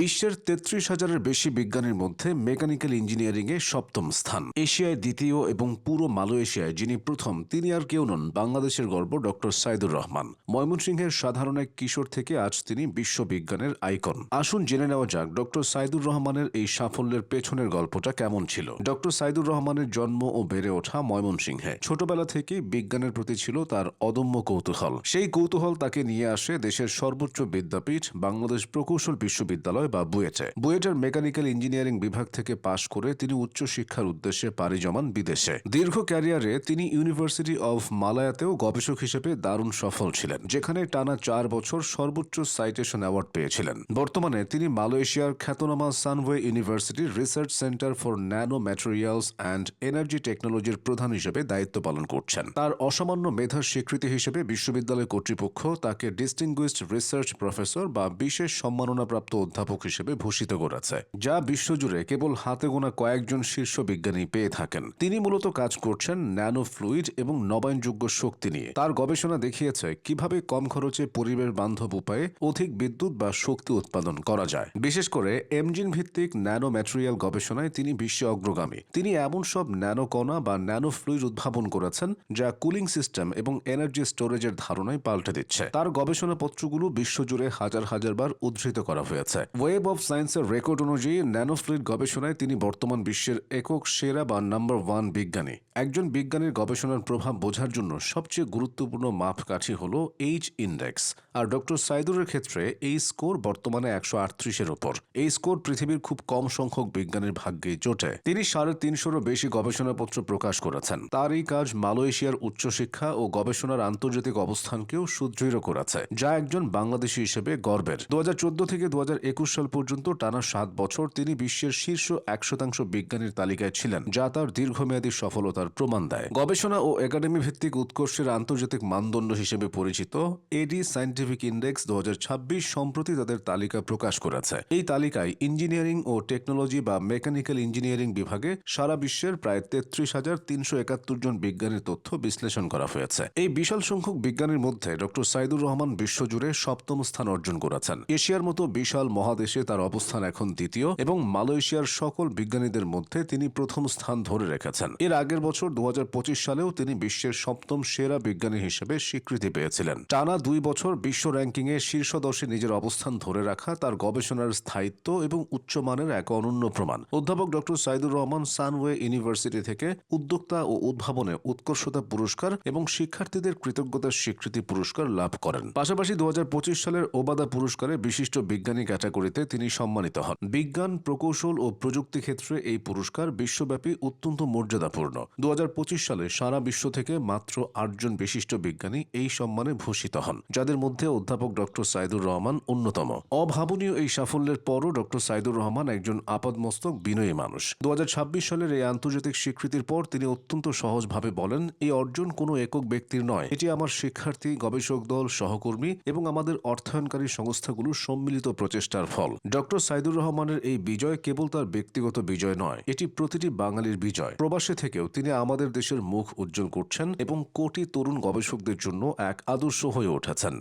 বিশ্বের তেত্রিশ হাজারের বেশি বিজ্ঞানীর মধ্যে মেকানিক্যাল ইঞ্জিনিয়ারিংয়ে সপ্তম স্থান। এশিয়ায় দ্বিতীয় এবং পুরো মালয়েশিয়ায় যিনি প্রথম, তিনি আর কেউ নন, বাংলাদেশের গর্ব ডক্টর সাইদুর রহমান। ময়মনসিংহের সাধারণ এক কিশোর থেকে আজ তিনি বিশ্ববিজ্ঞানের আইকন। আসুন জেনে নেওয়া যাক ডক্টর সাইদুর রহমানের এই সাফল্যের পেছনের গল্পটা কেমন ছিল? ডক্টর সাইদুর রহমানের জন্ম ও বেড়ে ওঠা ময়মনসিংহে। ছোটবেলা থেকে বিজ্ঞানের প্রতি ছিল তার অদম্য কৌতূহল। সেই কৌতূহল তাকে নিয়ে আসে দেশের সর্বোচ্চ বিদ্যাপীঠ, বাংলাদেশ প্রকৌশল বিশ্ববিদ্যালয় বা বুয়েটে। বুয়েটের মেকানিক্যাল ইঞ্জিনিয়ারিং বিভাগ থেকে পাশ করে তিনি উচ্চশিক্ষার উদ্দেশ্যে পাড়ি জমান বিদেশে। দীর্ঘ ক্যারিয়ারে তিনি ইউনিভার্সিটি অব মালায়াতেও গবেষক হিসেবে দারুণ সফল ছিলেন, যেখানে টানা চার বছর সর্বোচ্চ সাইটেশন অ্যাওয়ার্ড পেয়েছিলেন। বর্তমানে তিনি মালয়েশিয়ার খ্যাতনামা সানওয়ে ইউনিভার্সিটির research centre for nano materials and energy টেকনোলজির প্রধান হিসেবে দায়িত্ব পালন করছেন। তার অসামান্য মেধার স্বীকৃতি হিসেবে বিশ্ববিদ্যালয় কর্তৃপক্ষ তাকে ডিস্টিংগুইশড রিসার্চ প্রফেসর বা বিশেষ সম্মাননাপ্রাপ্ত অধ্যাপক হিসেবে ভূষিত করেছে, যা বিশ্বজুড়ে কেবল হাতে গোনা কয়েকজন শীর্ষ বিজ্ঞানী পেয়ে থাকেন। তিনি মূলত কাজ করছেন ন্যানো ফ্লুইড এবং নবায়নযোগ্য শক্তি নিয়ে। তার গবেষণা দেখিয়েছে কীভাবে কম খরচে পরিবেশ বান্ধব উপায়ে অধিক বিদ্যুৎ বা শক্তি উৎপাদন করা যায়। বিশেষ করে এমজিন ভিত্তিক ন্যানো ম্যাটেরিয়াল গবেষণায় তিনি বিশ্বে অগ্রগামী। তিনি এমন সব ন্যানো কণা বা ন্যানো ফ্লুইড উদ্ভাবন করেছেন, যা কুলিং সিস্টেম এবং এনার্জি স্টোরেজের ধারণায় পাল্টে দিচ্ছে। তার গবেষণাপত্রগুলো বিশ্বজুড়ে হাজার হাজার বার উদ্ধৃত করা হয়েছে। ওয়েব অফ সায়েন্সের রেকর্ড অনুযায়ী ন্যানোফ্লুইড গবেষণায় তিনি বর্তমান বিশ্বের একক সেরা বা নাম্বার ওয়ান বিজ্ঞানী। একজন বিজ্ঞানীর গবেষণার প্রভাব বোঝার জন্য সবচেয়ে গুরুত্বপূর্ণ মাপকাঠি হল এইচ ইন্ডেক্স আর ডক্টর সাইদুরের ক্ষেত্রে এই স্কোর বর্তমানে একশো আটত্রিশের ওপর। এই স্কোর পৃথিবীর খুব কম সংখ্যক বিজ্ঞানীর ভাগ্যে জোটে। তিনি সাড়ে তিনশোরও বেশি গবেষণাপত্র প্রকাশ করেছেন। তার এই কাজ মালয়েশিয়ার উচ্চশিক্ষা ও গবেষণার আন্তর্জাতিক অবস্থানকেও সুদৃঢ় করেছে, যা একজন বাংলাদেশি হিসেবে গর্বের। দু হাজার চোদ্দ থেকে দু হাজার একুশ সাল পর্যন্ত টানা সাত বছর তিনি বিশ্বের শীর্ষ এক শতাংশ বিজ্ঞানীর তালিকায় ছিলেন, যা তার দীর্ঘমেয়াদী সফলতার প্রমাণ দেয়। গবেষণা ও একাডেমি ভিত্তিক উৎকর্ষের আন্তর্জাতিক মানদণ্ড হিসেবে পরিচিত এডি সায়েন্টিফিক ইন্ডেক্স দু সম্প্রতি তাদের তালিকা প্রকাশ করেছে। এই তালিকায় ইঞ্জিনিয়ারিং ও টেকনোলজি বা মেকানিক্যাল ইঞ্জিনিয়ারিং বিভাগে সারা বিশ্বের প্রায় তেত্রিশ হাজার তিনশো একাত্তর জন বিজ্ঞানীর তথ্য বিশ্লেষণ করা হয়েছে। এই বিশাল সংখ্যক বিজ্ঞানীর মধ্যে ডক্টর সাইদুর রহমান বিশ্বজুড়ে সপ্তম স্থান অর্জন করেছেন। এশিয়ার মতো বিশাল মহাদেশে তার অবস্থান এখন দ্বিতীয় এবং মালয়েশিয়ার সকল বিজ্ঞানীদের মধ্যে তিনি প্রথম স্থান ধরে রেখেছেন। এর আগের বছর দু সালেও তিনি বিশ্বের সপ্তম সেরা বিজ্ঞানী হিসেবে স্বীকৃতি পেয়েছিলেন। টানা দুই বছর বিশ্ব র্যাঙ্কিংয়ে শীর্ষ দশে নিজের অবস্থান ধরে রাখা, তার গবেষণার স্থায়িত্ব এবং উচ্চমানের এক অনন্য প্রমাণ। অধ্যাপক doctor Saidur Rahman Sunway university থেকে উদ্যোক্তা ও উদ্ভাবনে উৎকর্ষতা পুরস্কার এবং শিক্ষার্থীদের কৃতজ্ঞতার স্বীকৃতি পুরস্কার লাভ করেন। পাশাপাশি দু হাজার পঁচিশ সালের ওবাদা পুরস্কারে বিশিষ্ট বিজ্ঞানী ক্যাটাগরিতে তিনি সম্মানিত হন। বিজ্ঞান, প্রকৌশল ও প্রযুক্তি ক্ষেত্রে এই পুরস্কার বিশ্বব্যাপী অত্যন্ত মর্যাদাপূর্ণ। দু হাজার পঁচিশ সালে সারা বিশ্ব থেকে মাত্র আটজন বিশিষ্ট বিজ্ঞানী এই সম্মানে ভূষিত হন, যাদের মধ্যে অধ্যাপক ডক্টর সাইদুর রহমান অন্যতম। অভাবনীয় এই সাফল্যের পরও ডক্টর সাইদুর রহমান একজন আপাদমস্তক বিনয়ী মানুষ। দু হাজার ছাব্বিশ সালের এই আন্তর্জাতিক স্বীকৃতির পর তিনি অত্যন্ত সহজভাবে বলেন এই অর্জন কোনো একক ব্যক্তির নয়। এটি আমার শিক্ষার্থী, গবেষক দল, সহকর্মী এবং আমাদের অর্থায়নকারী সংস্থাগুলোর সম্মিলিত প্রচেষ্টার ফল ডক্টর সাইদুর রহমানের এই বিজয় কেবল তার ব্যক্তিগত বিজয় নয়, এটি প্রতিটি বাঙালির বিজয়। প্রবাসে থেকেও তিনি আমাদের দেশের মুখ উজ্জ্বল করছেন এবং কোটি তরুণ গবেষকদের জন্য এক আদর্শ হয়ে উঠেছেন।